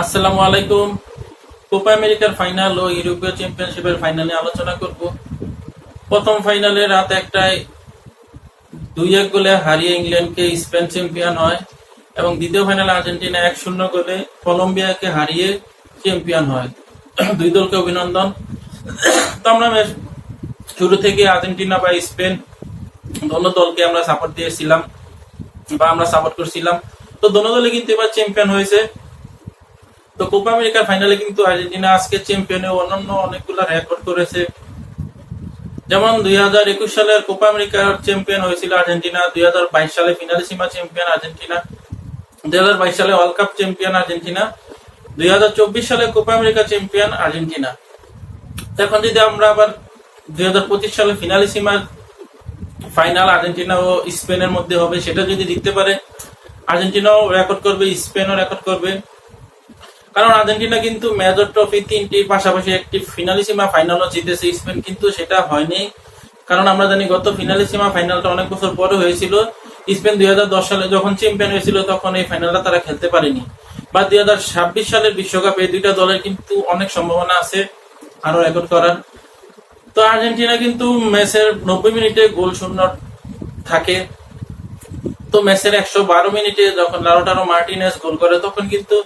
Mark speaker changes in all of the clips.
Speaker 1: আসসালামু আলাইকুম। কোপা আমেরিকার ফাইনাল ও ইউরোপীয় চ্যাম্পিয়নশিপের ফাইনালে আলোচনা করব। প্রথম ফাইনালে রাত একটায় দুই এক গোলে হারিয়ে ইংল্যান্ডকে স্পেন চ্যাম্পিয়ন হয় এবং দ্বিতীয় ফাইনালে আর্জেন্টিনা এক শূন্য গোলে কলম্বিয়াকে হারিয়ে চ্যাম্পিয়ন হয়। দুই দলকে অভিনন্দন। তো আমরা শুরু থেকে আর্জেন্টিনা বা স্পেন দোনো দলকে আমরা সাপোর্ট দিয়েছিলাম বা আমরা সাপোর্ট করছিলাম। তো দোনো দলে কিন্তু এবার চ্যাম্পিয়ন হয়েছে। তো কোপা আমেরিকার ফাইনালে কিন্তু আর্জেন্টিনা আজকে চ্যাম্পিয়নে অন্যান্য অনেকগুলো রেকর্ড করেছে। যেমন দুই হাজার একুশ সালের কোপা আমেরিকার চ্যাম্পিয়ন হয়েছিল আর্জেন্টিনা, দুই হাজার বাইশ সালে ফিনালে সীমা চ্যাম্পিয়ন আর্জেন্টিনা, দুই হাজার বাইশ সালে ওয়ার্ল্ড কাপ চ্যাম্পিয়ন আর্জেন্টিনা, দুই হাজার চব্বিশ সালে কোপা আমেরিকা চ্যাম্পিয়ন আর্জেন্টিনা। এখন যদি আমরা আবার দুই হাজার পঁচিশ সালে ফিনালে সীমার ফাইনাল আর্জেন্টিনা ও স্পেনের মধ্যে হবে, সেটা যদি জিততে পারে, আর্জেন্টিনাও রেকর্ড করবে, স্পেনও রেকর্ড করবে। কারণ আর্জেন্টিনা কিন্তু মেজর ট্রফি তিনটি পাশাপাশি একটি ফিনালিসিমা ফাইনালও জিতেছে স্পেন, কিন্তু সেটা হয়নি। কারণ আমরা জানি গত ফিনালিসিমা ফাইনালটা অনেক বছর পরে হয়েছিল। স্পেন দুই সালে যখন চ্যাম্পিয়ন হয়েছিল, তখন এই ফাইনালটা তারা খেলতে পারেনি। বা দুই সালের বিশ্বকাপে দুইটা দলের কিন্তু অনেক সম্ভাবনা আছে আরও রেকর্ড করার। তো আর্জেন্টিনা কিন্তু ম্যাচের নব্বই মিনিটে গোল শূন্য থাকে। তো ম্যাচের একশো বারো মিনিটে যখন লারোটারো মার্টিনেস গোল করে, তখন কিন্তু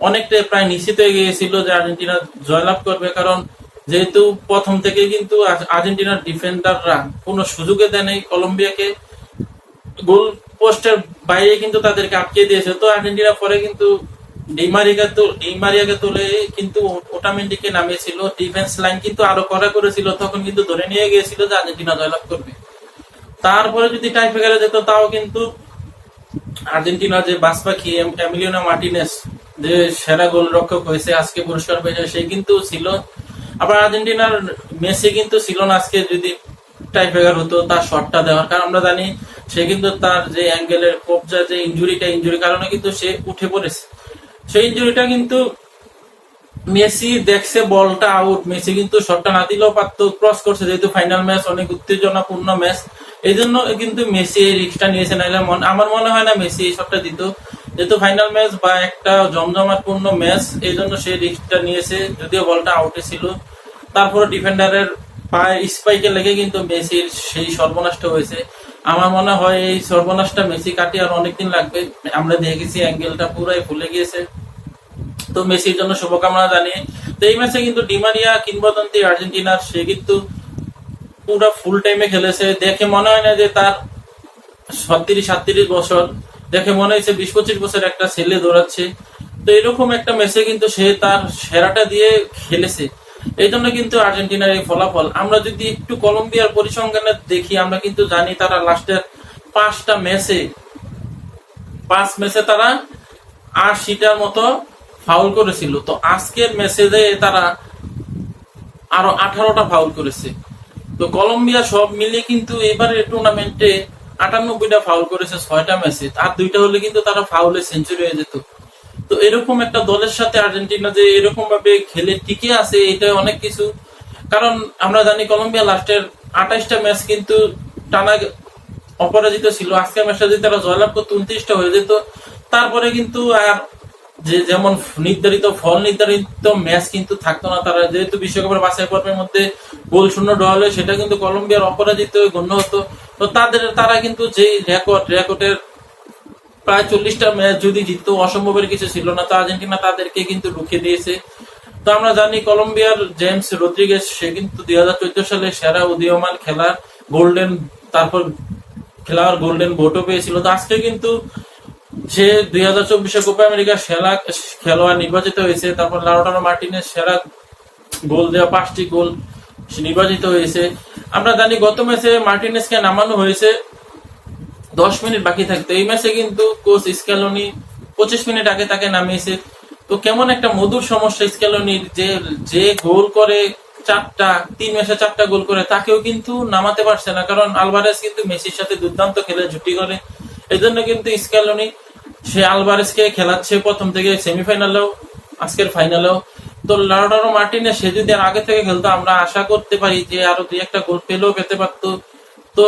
Speaker 1: অনেকটাই প্রায় নিশ্চিত হয়ে গিয়েছিল যে আর্জেন্টিনা জয়লাভ করবে, কারণ যেহেতু প্রথম থেকে কিন্তু আর্জেন্টিনার ডিফেন্ডাররা কোনো সুযোগে দেয় নাই কলম্বিয়াকে। গোল পোস্টের বাইরে কিন্তু তাদেরকে আটকে দিয়েছে। তো আর্জেন্টিনা পরে কিন্তু ডিমারিয়াকে তো ডিমারিয়াকে তুলে কিন্তু ওটামেন্ডিকে নামিয়েছিল। ডিফেন্স লাইন কিন্তু আরও কড়া করেছিল, তখন কিন্তু ধরে নিয়ে গিয়েছিল যে আর্জেন্টিনা জয়লাভ করবে। তারপরে যদি টাই ফেকারে যেত, তাও কিন্তু আর্জেন্টিনা যে বাস পাখি এম- এমিলিয়ানো মার্টিনেস যে সেরা গোলরক্ষক হয়েছে, আজকে পুরস্কার পেয়েছে, সে কিন্তু ছিল। আবার আর্জেন্টিনার মেসি কিন্তু ছিল না আজকে, যদি টাইফেগার হতো, তার শটটা দেওয়ার। কারণ আমরা জানি, সে কিন্তু তার যে অ্যাঙ্গেলের কবজা, যে ইঞ্জুরিটা কারণে কিন্তু সে উঠে পড়েছে। সেই ইঞ্জুরিটা কিন্তু মেসি দেখছে, বলটা আউট মেসি কিন্তু শটটা না দিলেও পারতো ক্রস করছে, যেহেতু ফাইনাল ম্যাচ অনেক উত্তেজনাপূর্ণ ম্যাচ এই জন্য কিন্তু মেসি এই রিস্কটা নিয়েছে মন- আমার মনে হয় না মেসি এই শটটা দিত। যেহেতু ফাইনাল ম্যাচ বা একটা জমজমাটপূর্ণ ম্যাচ এই জন্য সে রিস্কটা নিয়েছে, যদিও বলটা আউটে ছিল। তারপরে ডিফেন্ডারের পায়ে স্পাইকে লেগে কিন্তু মেসির সেই হয়েছে। আমার মনে হয় এই সর্বনাশটা মেসি আর অনেকদিন লাগবে। আমরা দেখেছি অ্যাঙ্গেলটা পুরাই ভুলে গিয়েছে। তো মেসির জন্য শুভকামনা জানিয়ে, তো এই ম্যাচে কিন্তু ডিমারিয়া কিংবদন্তি আর্জেন্টিনার, সে কিন্তু পুরো ফুল টাইমে খেলেছে। দেখে মনে হয় না যে তার ছত্রিশ সাতত্রিশ বছর দেখে মনে হয়েছে বিশ পঁচিশ বছর একটা ছেলে দৌড়াচ্ছে। তো এরকম একটা ম্যাচে কিন্তু সে তার সেরাটা দিয়ে খেলেছে। এই জন্য কিন্তু আর্জেন্টিনার এই ফলাফল। আমরা যদি একটু কলম্বিয়ার পরিসংখ্যানে দেখি, আমরা কিন্তু জানি তারা লাস্টের পাঁচটা ম্যাচে পাঁচ ম্যাচে তারা আশিটার মতো ফাউল করেছিল। তো আজকের মেসেজে তারা আরও আঠারোটা ফাউল করেছে। তো কলম্বিয়া সব মিলিয়ে কিন্তু এবারের টুর্নামেন্টে আটানব্বইটা ফাউল করেছে, ছয়টা ম্যাচে আর দুইটা হলে কিন্তু তারা ফাউলে সেঞ্চুরি হয়ে যেত। তো এরকম একটা দলের সাথে আর্জেন্টিনা যে এরকম ভাবে খেলে টিকে আছে, এটা অনেক কিছু। কারণ আমরা জানি কলম্বিয়া লাস্টের আঠাইশটা ম্যাচ কিন্তু টানা অপরাজিত ছিল। আজকের ম্যাচটা যদি তারা জয়লাভ করতো, উনত্রিশটা হয়ে যেত। তারপরে কিন্তু আর যে যেমন নির্ধারিত ফল নির্ধারিত ম্যাচ কিন্তু থাকতো না তারা। যেহেতু বিশ্বকাপের বাছাই পর্বের মধ্যে গোল শূন্য ড্র হলে সেটা কিন্তু কলম্বিয়ার অপরাজিত গণ্য হতো। তো তাদের, তারা কিন্তু যে রেকর্ড রেকর্ডের প্রায় চল্লিশটা ম্যাচ যদি জিততো, অসম্ভবের কিছু ছিল না। তো আর্জেন্টিনা তাদেরকে কিন্তু রুখে দিয়েছে। তো আমরা জানি কলম্বিয়ার জেমস রদ্রিগেস সে কিন্তু দুই হাজার চোদ্দ সালে সেরা উদীয়মান খেলার গোল্ডেন, তারপর খেলার গোল্ডেন ভোটও পেয়েছিল। তো আজকে কিন্তু সে দুই হাজার চব্বিশে কোপা আমেরিকার সেরা খেলোয়াড় নির্বাচিত হয়েছে। তারপর লাউটানো মার্টিনের সেরা গোল দেওয়া পাঁচটি গোল নির্বাচিত হয়েছে। আমরা জানি গত ম্যাচে মার্টিনেসকে নামানো হয়েছে। দশ মিনিট বাকি থাকতো। এই ম্যাচে কিন্তু কোচ স্ক্যালোনি পঁচিশ মিনিট আগে তাকে নামিয়েছে। তো কেমন একটা মধুর সমস্যা স্ক্যালোনির যে যে গোল করে চারটা, তিন ম্যাচে চারটা গোল করে, তাকেও কিন্তু নামাতে পারছে না। কারণ আলভারেস কিন্তু মেসির সাথে দুর্দান্ত খেলে, জুটি করে। এই জন্য কিন্তু স্ক্যালোনি সে আলভারেসকে খেলাচ্ছে প্রথম থেকে সেমিফাইনালেও আজকের ফাইনালেও তো লাউডারো মার্টিনে সে যদি আর আগে থেকে খেলতো, আমরা আশা করতে পারি যে আরও দুই একটা গোল পেলেও পেতে পারতো। তো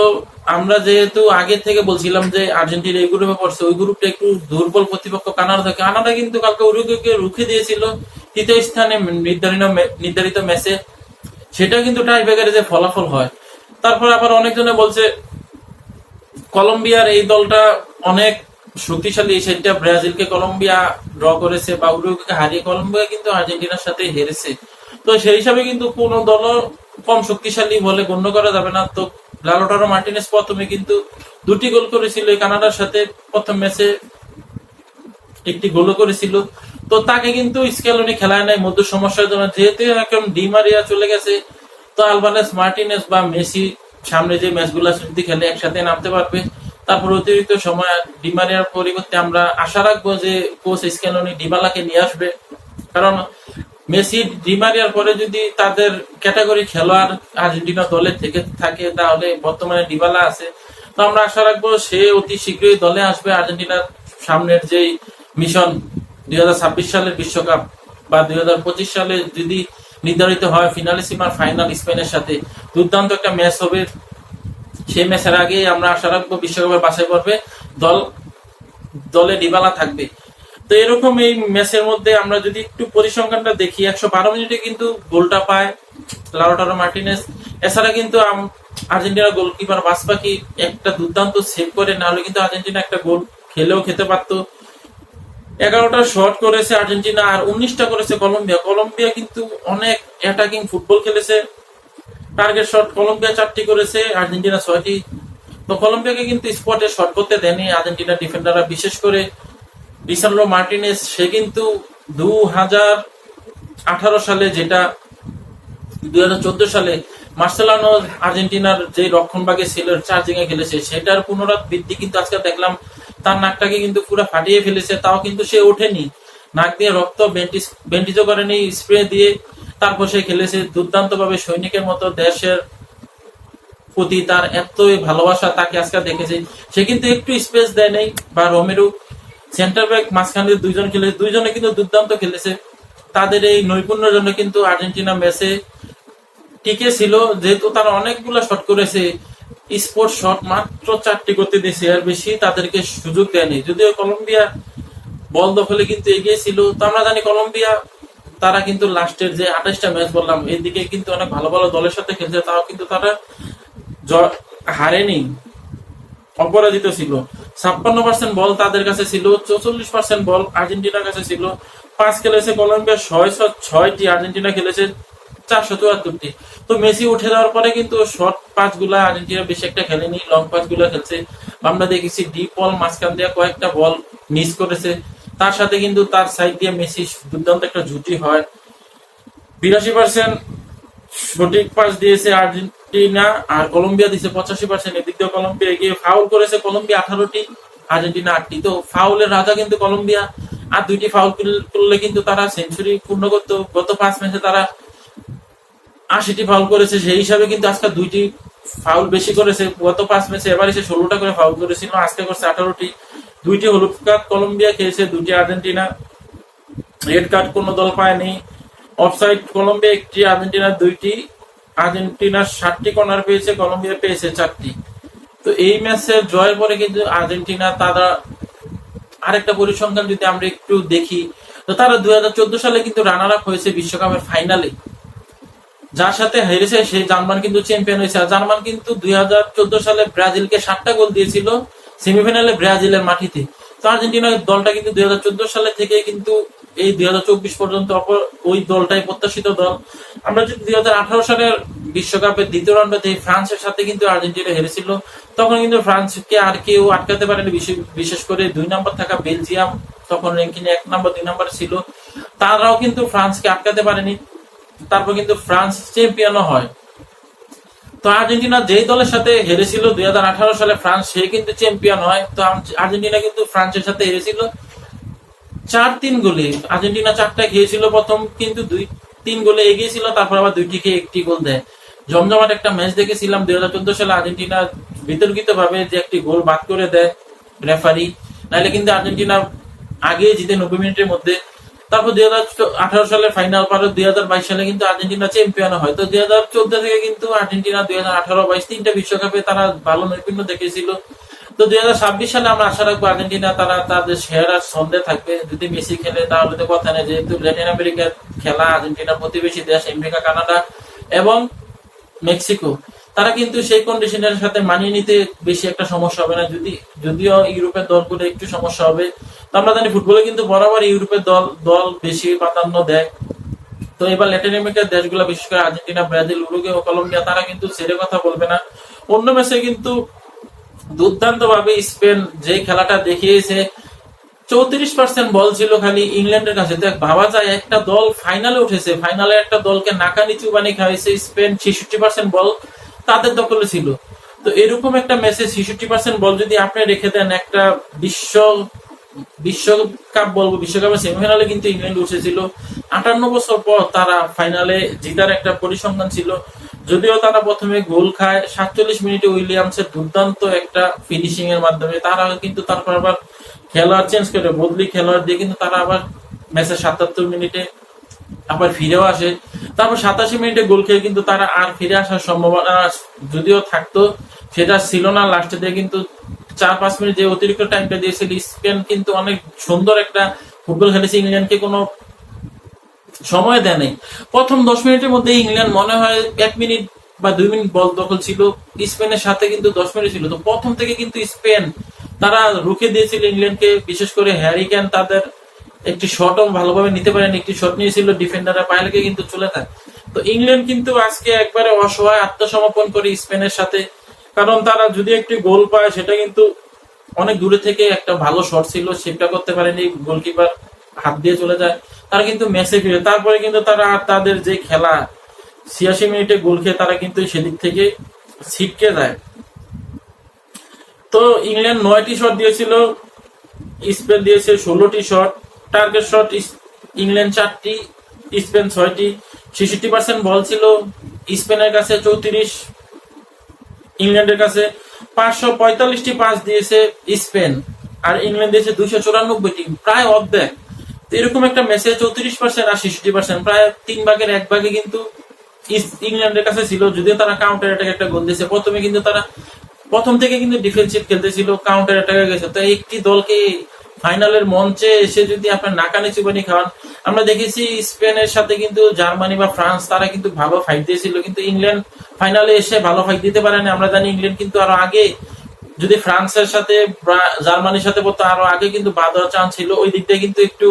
Speaker 1: আমরা যেহেতু আগে থেকে বলছিলাম যে আর্জেন্টিনা এই গ্রুপে পড়ছে, ওই গ্রুপটা একটু দুর্বল প্রতিপক্ষ কানাডা কানাডা কিন্তু কালকে উরুগুয়েকে রুখে দিয়েছিল তৃতীয় স্থানে নির্ধারিত নির্ধারিত ম্যাচে। সেটা কিন্তু টাই ব্রেকারে যে ফলাফল হয়। তারপর আবার অনেকজনে বলছে, কলম্বিয়ার এই দলটা অনেক শক্তিশালী এই সেটা ব্রাজিলকে কলম্বিয়া ড্র করেছে বা উরুগুয়েকে হারিয়ে কলম্বিয়া কিন্তু আর্জেন্টিনার সাথে হেরেছে। তো সেই হিসাবে কিন্তু কোন দল কম শক্তিশালী বলে গণ্য করা যাবে না। তো লালোটারো মার্টিনেস প্রথমে কিন্তু দুটি গোল করেছিল কানাডার সাথে প্রথম ম্যাচে একটি গোল করেছিল। তো তাকে কিন্তু স্কেলনি খেলায় নাই মধ্য সমস্যার জন্য। যেহেতু এখন ডিমারিয়া চলে গেছে, তো আলবানেস মার্টিনেস বা মেসি সামনে যে ম্যাচগুলো যদি খেলে একসাথে নামতে পারবে। তারপর অতিরিক্ত সময় ডিমারিয়ার পরিবর্তে আমরা আশা রাখব যে কোচ স্কেলনি ডিবালাকে নিয়ে আসবে। কারণ মেসি ডিমারিয়ার পরে যদি তাদের ক্যাটাগরি খেলোয়াড় আর্জেন্টিনা দলে থেকে থাকে, তাহলে বর্তমানে ডিবালা আছে। তো আমরা আশা রাখব সে অতি শীঘ্রই দলে আসবে আর্জেন্টিনার সামনের যেই মিশন দুই হাজার ছাব্বিশ সালের বিশ্বকাপ বা দুই হাজার পঁচিশ সালে যদি নির্ধারিত হয় ফিনালে সীমার ফাইনাল স্পেনের সাথে, দুর্দান্ত একটা ম্যাচ হবে। সেই ম্যাচের আগে আমরা আশা রাখব বিশ্বকাপের বাছাই পর্বে দল, দলে ডিবালা থাকবে। তো এরকম এই ম্যাচের মধ্যে আমরা যদি একটু পরিসংখ্যানটা দেখি, একশো বারো মিনিটে কিন্তু গোলটা পায় লাউটারো মার্টিনেস। এছাড়া কিন্তু আর্জেন্টিনার গোলকিপার বাসপাকি একটা দুর্দান্ত সেভ করে, নাহলে কিন্তু আর্জেন্টিনা একটা গোল খেলেও খেতে পারতো। এগারোটা শট করেছে আর্জেন্টিনা আর উনিশটা করেছে কলম্বিয়া। কলম্বিয়া কিন্তু অনেক অ্যাটাকিং ফুটবল খেলেছে। টার্গেট শট কলম্বিয়া চারটি করেছে, আর্জেন্টিনা ছয়টি। তো কলম্বিয়াকে কিন্তু স্পটে শট করতে দেয়নি। আর্জেন্টিনা ডিফেন্ডাররা বিশেষ করে লিসান্ড্রো মার্টিনেস সে কিন্তু দু হাজার আঠারো সালে যেটা দুই হাজার চোদ্দ সালে মার্সেলানো আর্জেন্টিনার যে রক্ষণভাগে ছিল চার্জিং এ খেলেছে, সেটার পুনরাবৃত্তি কিন্তু আজকে দেখলাম। তার নাকটাকে কিন্তু পুরো ফাটিয়ে ফেলেছে, তাও কিন্তু সে ওঠেনি। নাক দিয়ে রক্ত বেন্টিস বেন্টিজও করেনি, স্প্রে দিয়ে তারপর সে খেলেছে। দুর্দান্ত ভাবে সৈনিকের মতো দেশের প্রতি তার এতই ভালোবাসা তাকে আজকে দেখেছে। সে কিন্তু একটু স্পেস দেয় নাই, বা রোমেরু সেন্টার ব্যাক মাঝখান দিয়ে দুইজন খেলেছে দুইজনে কিন্তু দুর্দান্ত খেলেছে। তাদের এই নৈপুণ্যের জন্য কিন্তু আর্জেন্টিনা ম্যাচে টিকে ছিল, যেহেতু তারা অনেকগুলো শট করেছে। স্পোর্ট শট মাত্র চারটি করতে দিয়েছে আর বেশি তাদেরকে সুযোগ দেয়নি। যদিও কলম্বিয়া বল দখলে কিন্তু এগিয়ে ছিল, তো আমরা জানি কলম্বিয়া তারা কিন্তু লাস্টের যে আঠাশটা ম্যাচ বললাম, এদিকে কিন্তু অনেক ভালো ভালো দলের সাথে খেলছে, তাও কিন্তু তারা হারেনি, অপরাজিত ছিল। ছাপ্পান্ন পার্সেন্ট বল তাদের কাছে ছিল, চৌচল্লিশ পার্সেন্ট বল আর্জেন্টিনার কাছে ছিল। পাঁচ খেলেছে কলম্বিয়া, ছয়শো ছয়টি আর্জেন্টিনা খেলেছে, চারশো চুয়াত্তরটি। তো মেসি উঠে যাওয়ার পরে কিন্তু শর্ট পাঁচগুলা আর্জেন্টিনা বেশি একটা খেলেনি লং পাঁচগুলা খেলছে। আমরা দেখেছি ডিপ বল মাঝখান দিয়ে কয়েকটা বল মিস করেছে। তার সাথে কিন্তু তার সাইড দিয়ে মেসি দুর্দান্ত একটা জুটি হয়। বিরাশি পার্সেন্ট সঠিক পাস দিয়েছে আর্জেন্টিনা, আর কলম্বিয়া দিয়েছে পঁচাশি পার্সেন্ট এদিক দিয়ে কলম্বিয়া এগিয়ে ফাউল করেছে কলম্বিয়া আঠারোটি, আর্জেন্টিনা আটটি। তো ফাউলের রাজা কিন্তু কলম্বিয়া, আর দুইটি ফাউল করলে কিন্তু তারা সেঞ্চুরি পূর্ণ করতো। গত পাঁচ ম্যাচে তারা আশিটি ফাউল করেছে। সেই হিসাবে কিন্তু আজকে দুইটি ফাউল বেশি করেছে। গত পাঁচ ম্যাচে এবার এসে ষোলোটা করে ফাউল করেছিল, আজকে করছে আঠারোটি। দুইটি হলুদ কার্ড কলম্বিয়া খেয়েছে, দুইটি আর্জেন্টিনা। রেড কার্ড কোনো দল পায়নি। অফসাইড কলম্বিয়া একটি, আর্জেন্টিনা দুইটি আর্জেন্টিনার ষাটটি কর্নার পেয়েছে কলম্বিয়া পেয়েছে চারটি। তো এই ম্যাচের জয়ের পরে কিন্তু আর্জেন্টিনা তারা আরেকটা পরিসংখ্যান যদি আমরা একটু দেখি, তো তারা দুই হাজার চোদ্দ সালে কিন্তু রানার আপ হয়েছে বিশ্বকাপের ফাইনালে যার সাথে হেরেছে সেই জার্মান কিন্তু চ্যাম্পিয়ন হয়েছে। জার্মান কিন্তু দুই হাজার চোদ্দ সালে ব্রাজিলকে সাতটা গোল দিয়েছিল। সেমিফাইনালে ব্রাজিলের মাটিতে। তো আর্জেন্টিনার দলটা কিন্তু দুই হাজার চোদ্দ সালে থেকে কিন্তু এই দুই হাজার চব্বিশ পর্যন্ত ওই দলটাই প্রত্যাশিত দল। আমরা যদি দুই হাজার আঠারো সালের বিশ্বকাপের দ্বিতীয় রাউন্ডে ফ্রান্সের সাথে কিন্তু আর্জেন্টিনা হেরেছিল। তখন কিন্তু ফ্রান্সকে আর কেউ আটকাতে পারেনি, বিশেষ করে দুই নম্বর থাকা বেলজিয়াম, তখন র্যাঙ্কিং এক নম্বর, দুই নম্বর ছিল। তারাও কিন্তু ফ্রান্সকে আটকাতে পারেনি। তারপর কিন্তু ফ্রান্স চ্যাম্পিয়নও হয়। তো আর্জেন্টিনা যেই দলের সাথে হেরেছিল দুই সালে ফ্রান্স, সে কিন্তু চ্যাম্পিয়ন হয়। তো আর্জেন্টিনা কিন্তু ফ্রান্সের সাথে হেরেছিল। চার তিন গোলে। আর্জেন্টিনা চারটা খেয়েছিল প্রথম, কিন্তু দুই তিন গোলে এগিয়ে ছিল তারপর আবার দুইটি খেয়ে একটি গোল দেয়। জমজমাট একটা ম্যাচ দেখেছিলাম দুই হাজার চোদ্দ সালে। আর্জেন্টিনা বিতর্কিত ভাবে যে একটি গোল বাদ করে দেয় রেফারি। নাহলে কিন্তু আর্জেন্টিনা আগে জিতে নব্বই মিনিটের মধ্যে তারপর দুই হাজার আঠারো সালে ফাইনাল পারে দুই হাজার বাইশ সালে কিন্তু আর্জেন্টিনা চ্যাম্পিয়ন হয়। তো দুই হাজার চোদ্দ থেকে কিন্তু আর্জেন্টিনা দুই হাজার আঠারো বাইশ তিনটা বিশ্বকাপে তারা ভালো নৈপুণ্য দেখেছিল তো দুই হাজার ছাব্বিশ সালে আমরা আশা রাখব আর্জেন্টিনা তারা তাদের সেরা ছন্দে থাকবে। যদি মেসি খেলে তাহলে তো কথা নেই, যেহেতু ল্যাটিন আমেরিকার খেলা, আর্জেন্টিনা প্রতিবেশী দেশ, আমেরিকা, কানাডা এবং মেক্সিকো। তারা কিন্তু সেই কন্ডিশনের সাথে মানিয়ে নিতে বেশি একটা সমস্যা হবে না। যদি, যদিও ইউরোপের দলগুলো একটু সমস্যা হবে, তো আমরা জানি ফুটবলে কিন্তু বরাবর ইউরোপের দল দল বেশি প্রাধান্য দেয়। তো এবার ল্যাটিন আমেরিকার দেশগুলো, বিশেষ করে আর্জেন্টিনা, ব্রাজিল উরুগে ও কলম্বিয়া, তারা কিন্তু ছেড়ে কথা বলবে না। অন্য ম্যাচে কিন্তু দুর্দান্ত ভাবে স্পেন যে খেলাটা দেখিয়েছে, চৌত্রিশ পার্সেন্ট বল ছিল খালি ইংল্যান্ডের কাছে। দেখ ভাবা যায়, একটা দল ফাইনালে উঠেছে ফাইনালে একটা দলকে নাকা নিচু বানিয়ে খাওয়াইছে স্পেন, ছেষট্টি পার্সেন্ট বল তাদের দখলে ছিল। তো এরকম একটা ম্যাচে ছেষট্টি পার্সেন্ট বল যদি আপনি রেখে দেন, একটা বিশ্ব বিশ্বকাপ বলব বিশ্বকাপের সেমিফাইনালে কিন্তু ইংল্যান্ড উঠেছিল। আটান্ন বছর পর তারা ফাইনালে জিতার একটা পরিসংখ্যান ছিল। যদিও তারা প্রথমে গোল খায়, সাতচল্লিশ মিনিটে উইলিয়ামসের দুর্দান্ত একটা ফিনিশিং এর মাধ্যমে। তারা কিন্তু তারপর আবার খেলোয়াড় চেঞ্জ করে, বদলি খেলোয়াড় দিয়ে কিন্তু তারা আবার ম্যাচের সাতাত্তর মিনিটে আবার ফিরেও আসে। তারপর সাতাশি মিনিটে গোল খেয়ে কিন্তু তারা আর ফিরে আসার সম্ভাবনা যদিও থাকতো, সেটা ছিল না। লাস্টে দিয়ে কিন্তু চার, পাঁচ মিনিট যে অতিরিক্ত টাইমটা দিয়েছিল, স্পেন কিন্তু অনেক সুন্দর একটা ফুটবল খেলেছে। ইংল্যান্ডকে কোনো সময় দেয় নাই প্রথম দশ মিনিটের মধ্যে ইংল্যান্ড মনে হয় এক মিনিট বা দুই মিনিট বল দখল ছিল। স্পেনের সাথে কিন্তু দশ মিনিট ছিল। তো প্রথম থেকে কিন্তু স্পেন তারা রুখে দিয়েছিল ইংল্যান্ডকে, বিশেষ করে হ্যারি ক্যান তাদের একটি শটও ভালোভাবে নিতে পারেন, একটি শট নিয়েছিল ডিফেন্ডাররা পায়েলকে কিন্তু চলে থাকে তো ইংল্যান্ড কিন্তু আজকে একবারে অসহায়, আত্মসমর্পণ করে স্পেনের সাথে। কারণ তারা যদি একটি গোল পায়, সেটা কিন্তু অনেক দূরে থেকে একটা ভালো শট ছিল সেটা করতে পারেনি, গোলকিপার হাত দিয়ে চলে যায়। তারা কিন্তু ম্যাচে ফিরে, তারপরে কিন্তু তারা আর তাদের যে খেলা, ছিয়াশি মিনিটে গোল খেয়ে তারা কিন্তু সেদিক থেকে ছিটকে যায় তো ইংল্যান্ড নয়টি শট দিয়েছিল, স্পেন দিয়েছে ষোলোটি শট টার্গেট শট ইংল্যান্ড চারটি স্পেন ছয়টি। ছেষট্টি পার্সেন্ট বল ছিল স্পেনের কাছে চৌত্রিশ ইংল্যান্ডের কাছে পাঁচশো পঁয়তাল্লিশটি পাস দিয়েছে স্পেন আর ইংল্যান্ড দিয়েছে দুইশো চুরানব্বইটি। প্রায় অর্ধেক। তো এরকম একটা ম্যাচে চৌত্রিশ পার্সেন্ট আর ছেষট্টি পার্সেন্ট প্রায় তিন ভাগের এক ভাগে কিন্তু ইংল্যান্ডের কাছে ছিল। যদিও তারা কাউন্টার অ্যাটাক একটা গোল দিয়েছে। প্রথমে কিন্তু তারা প্রথম থেকে কিন্তু ডিফেন্সিভ খেলতেছিল কাউন্টার অ্যাটাকে গেছে। তো একটি দলকে ফাইনালের মঞ্চে এসে যদি আপনার নাকানি চুবানি খাওয়ান, আমরা দেখেছি স্পেনের সাথে কিন্তু জার্মানি বা ফ্রান্স, তারা কিন্তু ভালো ফাইট দিয়েছিল, কিন্তু ইংল্যান্ড ফাইনালে এসে ভালো ফাইট দিতে পারেনি। আমরা জানি ইংল্যান্ড কিন্তু আরও আগে, যদি ফ্রান্সের সাথে জার্মানির সাথে পড়তো, আরও আগে কিন্তু বাদ হওয়ার চান্স ছিল। ওই দিক দিয়ে কিন্তু একটু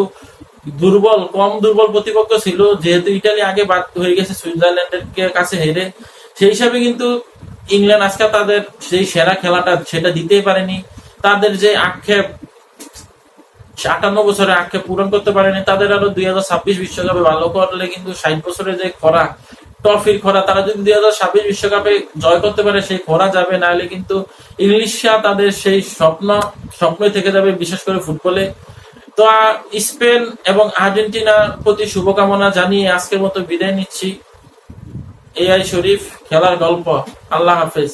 Speaker 1: দুর্বল, কম দুর্বল প্রতিপক্ষ ছিল। যেহেতু ইটালি আগে বাদ হয়ে গেছে সুইজারল্যান্ডের কাছে হেরে। সেই হিসাবে কিন্তু ইংল্যান্ড আজকে তাদের সেই সেরা খেলাটা সেটা দিতেই পারেনি। তাদের যে আক্ষেপ আটান্ন বছরের আক্ষেপ পূরণ করতে পারেনি। তাদের আরও দুই হাজার ছাব্বিশ বিশ্বকাপে ভালো করলে কিন্তু ষাট বছরের যে খরা, ট্রফির খরা, তারা যদি দুই হাজার ছাব্বিশ বিশ্বকাপে জয় করতে পারে, সেই খরা যাবে। নাহলে কিন্তু ইংলিশরা তাদের সেই স্বপ্ন, স্বপ্নই থেকে যাবে, বিশেষ করে ফুটবলে। তো স্পেন এবং আর্জেন্টিনার প্রতি শুভকামনা জানিয়ে আজকের মতো বিদায় নিচ্ছি। এআই শরীফ, খেলার গল্প। আল্লাহ হাফেজ।